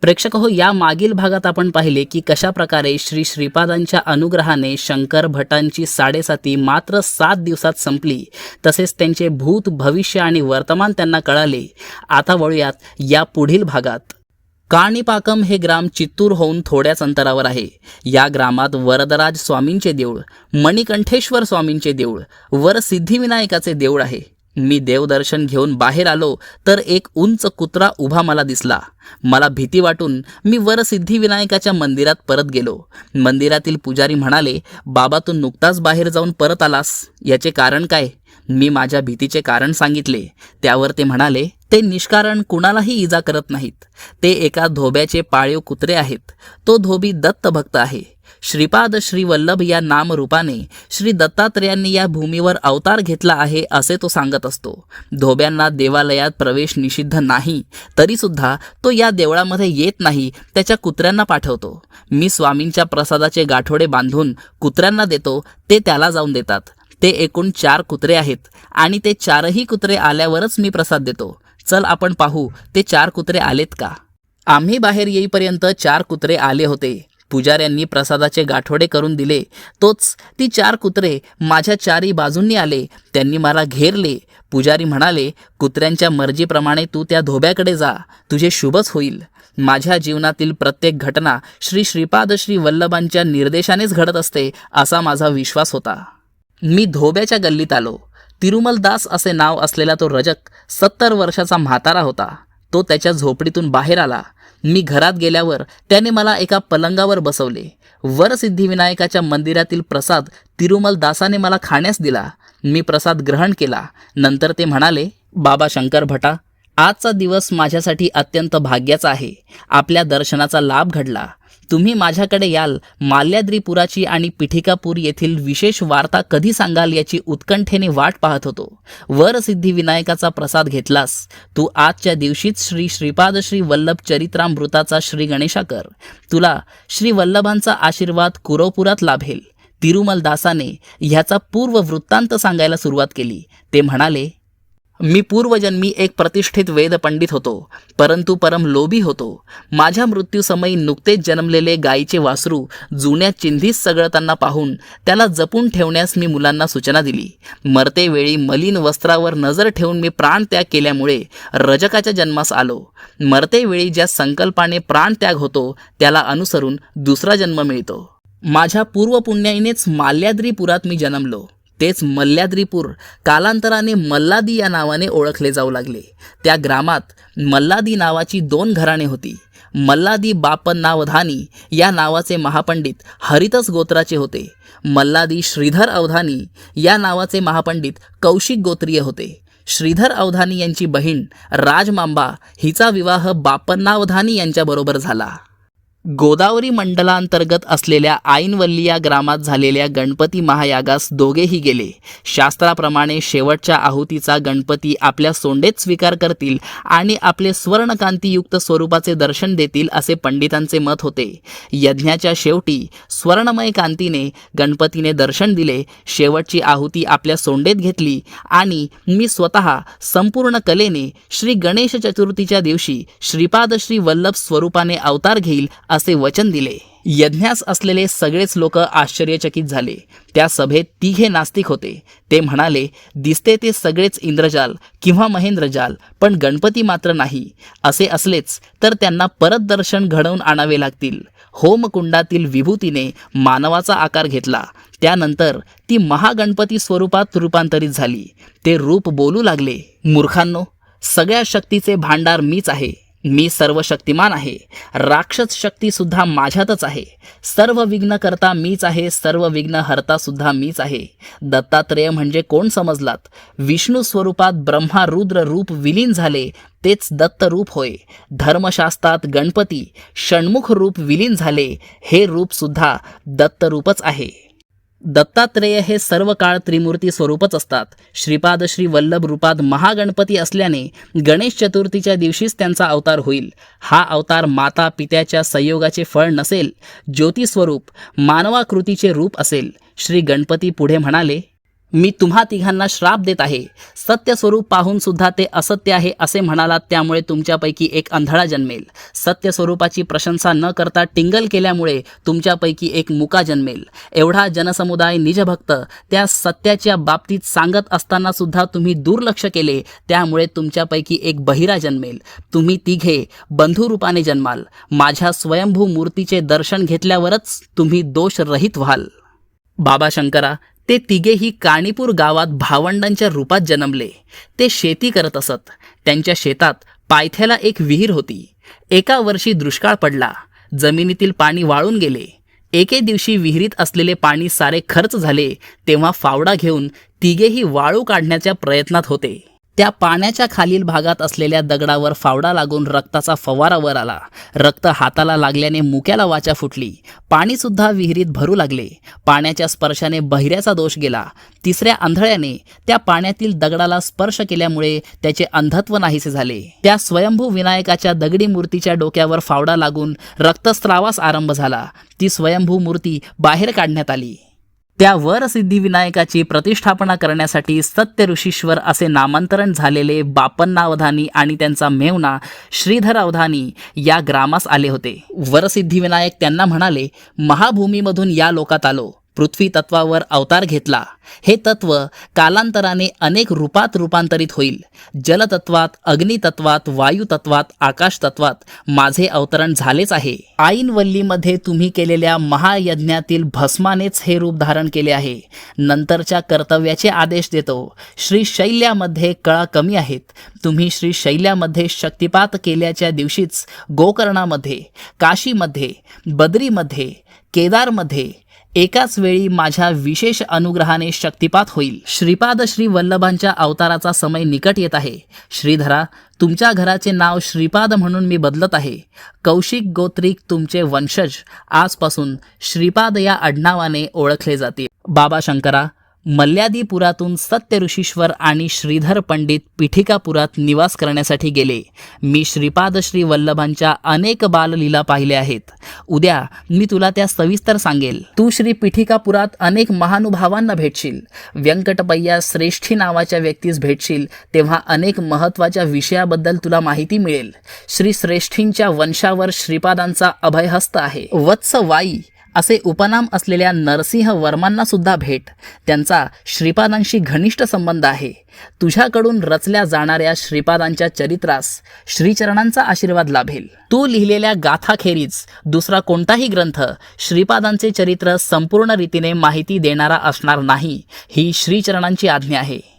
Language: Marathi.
प्रेक्षक हो या मागील भागात आपण पाहिले की कशा प्रकारे श्री श्रीपादांच्या अनुग्रहाने शंकर भटांची साडेसाती मात्र सात दिवसात संपली. तसेच त्यांचे भूत भविष्य आणि वर्तमान त्यांना कळाले. आता वळूयात या पुढील भागात. काणिपाकम हे ग्राम चित्तूर होऊन थोड्याच अंतरावर आहे. या ग्रामात वरदराज स्वामींचे देऊळ मणिकंठेश्वर स्वामींचे देऊळ वर सिद्धिविनायकाचे देऊळ आहे. मी देवदर्शन घेऊन बाहेर आलो तर एक उंच कुत्रा उभा मला दिसला. मला भीती वाटून मी वर सिद्धिविनायकाच्या मंदिरात परत गेलो. मंदिरातील पुजारी म्हणाले बाबा तू नुकताच बाहेर जाऊन परत आलास. याचे कारण काय? मी माझ्या भीतीचे कारण सांगितले. त्यावर ते म्हणाले ते निष्कारण कुणालाही इजा करत नाहीत. ते एका धोब्याचे पाळीव कुत्रे आहेत. तो धोबी दत्तभक्त आहे. श्रीपाद श्री वल्लभ या नामरूपाने श्री दत्तात्रेयांनी या भूमीवर अवतार घेतला आहे असे तो सांगत असतो. धोब्यांना देवालयात प्रवेश निषिद्ध नाही तरीसुद्धा तो या देवळामध्ये येत नाही त्याच्या कुत्र्यांना पाठवतो. मी स्वामींच्या प्रसादाचे गाठोडे बांधून कुत्र्यांना देतो ते त्याला जाऊन देतात. ते एकूण चार कुत्रे आहेत आणि ते चारही कुत्रे आल्यावरच मी प्रसाद देतो. चल आपण पाहू ते चार कुत्रे आलेत का? आम्ही बाहेर येईपर्यंत चार कुत्रे आले होते. पुजाऱ्यांनी प्रसादाचे गाठोडे करून दिले. तोच ती चार कुत्रे माझ्या चारी बाजूंनी आले. त्यांनी मला घेरले. पुजारी म्हणाले कुत्र्यांच्या मर्जीप्रमाणे तू त्या धोब्याकडे जा. तुझे शुभच होईल. माझ्या जीवनातील प्रत्येक घटना श्री श्रीपाद श्री वल्लभांच्या निर्देशानेच घडत असते असा माझा विश्वास होता. मी धोब्याच्या गल्लीत आलो. तिरुमलदास असे नाव असलेला तो रजक सत्तर वर्षाचा म्हातारा होता. तो त्याच्या झोपडीतून बाहेर आला. मी घरात गेल्यावर त्याने मला एका पलंगावर बसवले. वर सिद्धिविनायकाच्या मंदिरातील प्रसाद तिरुमल दासाने मला खाण्यास दिला. मी प्रसाद ग्रहण केला. नंतर ते म्हणाले बाबा शंकर भटा आजचा दिवस माझ्यासाठी अत्यंत भाग्याचा आहे. आपल्या दर्शनाचा लाभ घडला. तुम्ही माझ्याकडे याल. माल्याद्रीपुराची आणि पिठिकापूर येथील विशेष वार्ता कधी सांगाल याची उत्कंठेने वाट पाहत होतो. वर सिद्धिविनायकाचा प्रसाद घेतलास. तू आजच्या दिवशीच श्री श्रीपाद श्री वल्लभ चरित्रामृताचा श्री गणेशा कर तुला श्री वल्लभांचा आशीर्वाद कुरोपुरात लाभेल. तिरुमल दासाने ह्याचा पूर्व वृत्तांत सांगायला सुरुवात केली. ते म्हणाले मी पूर्वजन्मी एक प्रतिष्ठित वेद पंडित होतो परंतु परम लोभी होतो. माझ्या मृत्यूसमयी नुकतेच जन्मलेले गायीचे वासरू जुन्या चिंधीस सगळताना पाहून त्याला जपून ठेवण्यास मी मुलांना सूचना दिली. मरते वेळी मलिन वस्त्रावर नजर ठेवून मी प्राणत्याग केल्यामुळे रजकाच्या जन्मास आलो. मरते वेळी ज्या संकल्पाने प्राणत्याग होतो त्याला अनुसरून दुसरा जन्म मिळतो. माझ्या पूर्वपुण्याईनेच माल्याद्रीपुरात मी जन्मलो. तेच मल्ल्याद्रीपूर. कालांतराने मल्लादी या नावाने ओळखले जाऊ लागले. त्या ग्रामात मल्लादी नावाची दोन घराणे होती. मल्लादी बापन नावधानी या नावाचे महापंडित हरितस गोत्राचे होते. मल्लादी श्रीधर अवधानी या नावाचे महापंडित कौशिक गोत्रीय होते. श्रीधर अवधानी यांची बहीण राजमांबा हिचा विवाह बापन्नावधानी यांच्याबरोबर झाला. गोदावरी मंडलांतर्गत असलेल्या आईनवल्ली या ग्रामात झालेल्या गणपती महायागास दोघेही गेले. शास्त्राप्रमाणे शेवटच्या आहुतीचा गणपती आपल्या सोंडेत स्वीकार करतील आणि आपले स्वर्णकांतीयुक्त स्वरूपाचे दर्शन देतील असे पंडितांचे मत होते. यज्ञाच्या शेवटी स्वर्णमय कांतीने गणपतीने दर्शन दिले शेवटची आहुती आपल्या सोंडेत घेतली आणि मी स्वतः संपूर्ण कलेने श्री गणेश चतुर्थीच्या दिवशी श्रीपाद श्री वल्लभ स्वरूपाने अवतार घेईल असे वचन दिले. यज्ञास असलेले सगळेच लोक आश्चर्यचकित झाले. त्या सभेत तिघे नास्तिक होते. ते म्हणाले दिसते ते सगळेच इंद्रजाल किंवा महेंद्रजाल पण गणपती मात्र नाही. असे असलेच तर त्यांना परत दर्शन घडवून आणावे लागतील. होमकुंडातील विभूतीने मानवाचा आकार घेतला. त्यानंतर ती महागणपती स्वरूपात रूपांतरित झाली. ते रूप बोलू लागले मूर्खांनो सगळ्या शक्तीचे भांडार मीच आहे. मी सर्व शक्तिमान आहे. राक्षस शक्ती सुद्धा माझ्यातच आहे. सर्व विघ्न करता मीच आहे सर्व विघ्न हरता सुद्धा मीच आहे. दत्तात्रेय म्हणजे कोण समजलात? विष्णू स्वरूपात ब्रह्मा रुद्र रूप विलीन झाले तेच दत्त रूप होय. धर्मशास्त्रात गणपती षण्मुख रूप विलीन झाले हे रूप सुद्धा दत्त रूपच आहे. दत्तात्रेय हे सर्व काळ त्रिमूर्ती स्वरूपच असतात. श्रीपाद श्री वल्लभ रूपात महागणपती असल्याने गणेश चतुर्थीच्या दिवशीच त्यांचा अवतार होईल. हा अवतार माता पित्याच्या संयोगाचे फळ नसेल ज्योतिस्वरूप मानवाकृतीचे रूप असेल. श्री गणपती पुढे म्हणाले मी तुम्हा तिघांना श्राप देत आहे. सत्य स्वरूप पाहून सुद्धा ते असत्य आहे असे म्हणालात त्यामुळे तुमच्यापैकी एक अंधळा जन्मेल. सत्य स्वरूपाची प्रशंसा न करता टिंगल केल्यामुळे तुमच्यापैकी एक मुका जन्मेल. एवढा जनसमुदाय निजभक्त त्या सत्याच्या बाबतीत सांगत असताना सुद्धा तुम्ही दुर्लक्ष केले त्यामुळे तुमच्यापैकी एक बहिरा जन्मेल. तुम्ही तिघे बंधुरूपाने जन्माल. माझ्या स्वयंभू मूर्तीचे दर्शन घेतल्यावरच तुम्ही दोषरहित व्हाल. बाबा शंकरा ते तिघेही काणीपूर गावात भावंडांच्या रूपात जन्मले. ते शेती करत असत. त्यांच्या शेतात पायथ्याला एक विहीर होती. एका वर्षी दुष्काळ पडला. जमिनीतील पाणी वाळून गेले. एके दिवशी विहिरीत असलेले पाणी सारे खर्च झाले तेव्हा फावडा घेऊन तिघेही वाळू काढण्याच्या प्रयत्नात होते. त्या पाण्याच्या खालील भागात असलेल्या दगडावर फावडा लागून रक्ताचा फवारा वर आला. रक्त हाताला लागल्याने मुक्याला वाचा फुटली. पाणीसुद्धा विहिरीत भरू लागले. पाण्याच्या स्पर्शाने बहिऱ्याचा दोष गेला. तिसऱ्या आंधळ्याने त्या पाण्यातील दगडाला स्पर्श केल्यामुळे त्याचे अंधत्व नाहीसे झाले. त्या स्वयंभू विनायकाच्या दगडी मूर्तीच्या डोक्यावर फावडा लागून रक्तस्रावास आरंभ झाला. ती स्वयंभू मूर्ती बाहेर काढण्यात आली. त्या वर सिद्धिविनायकाची प्रतिष्ठापना करण्यासाठी सत्य ऋषीश्वर असे नामांतरण झालेले बापन्ना अवधानी आणि त्यांचा मेवना श्रीधर अवधानी या ग्रामास आले होते. वरसिद्धिविनायक त्यांना म्हणाले महाभूमीमधून या लोकात आलो. पृथ्वी तत्वावर अवतार घेतला. हे तत्व कालांतराने अनेक रूपात रूपांतरित होईल. जलतत्वात अग्नितत्वात वायुतत्वात आकाशतत्वात माझे अवतरण झालेच आहे. आईनवल्लीमध्ये तुम्ही केलेल्या महायज्ञातील भस्मानेच हे रूप धारण केले आहे. नंतरच्या कर्तव्याचे आदेश देतो. श्री शैल्यामध्ये कळा कमी आहेत. तुम्ही श्री शैल्यामध्ये शक्तिपात केल्याच्या दिवशीच गोकर्णामध्ये काशीमध्ये बद्रीमध्ये केदारमध्ये एकाच वेळी माझ्या विशेष अनुग्रहाने शक्तिपात होईल. श्रीपाद श्री वल्लभांच्या अवताराचा समय निकट येत आहे. श्रीधरा तुमच्या घराचे नाव श्रीपाद म्हणून मी बदलत आहे. कौशिक गोत्रिक तुमचे वंशज आजपासून श्रीपाद या आडनावाने ओळखले जातील. बाबा शंकरा मल्ल्यादीपुरातून सत्य ऋषीश्वर आणि श्रीधर पंडित पीठिकापुरात निवास करण्यासाठी गेले. मी श्रीपाद श्री वल्लभांच्या अनेक बाललीला पाहिल्या आहेत. उद्या मी तुला त्या सविस्तर सांगेल. तू श्री पीठिकापुरात अनेक महानुभावांना भेटशील. व्यंकटपय्या श्रेष्ठी नावाच्या व्यक्तीस भेटशील तेव्हा अनेक महत्त्वाच्या विषयाबद्दल तुला माहिती मिळेल. श्री श्रेष्ठींच्या वंशावर श्रीपादांचा अभयहस्त आहे. वत्स वाई असे उपनाम असलेल्या नरसिंह वर्मांना सुद्धा भेट. त्यांचा श्रीपादांशी घनिष्ठ संबंध आहे. तुझ्याकडून रचल्या जाणाऱ्या श्रीपादांच्या चरित्रास श्रीचरणांचा आशीर्वाद लाभेल. तू लिहिलेल्या गाथाखेरीज दुसरा कोणताही ग्रंथ श्रीपादांचे चरित्र संपूर्ण रीतीने माहिती देणारा असणार नाही ही श्रीचरणांची आज्ञा आहे.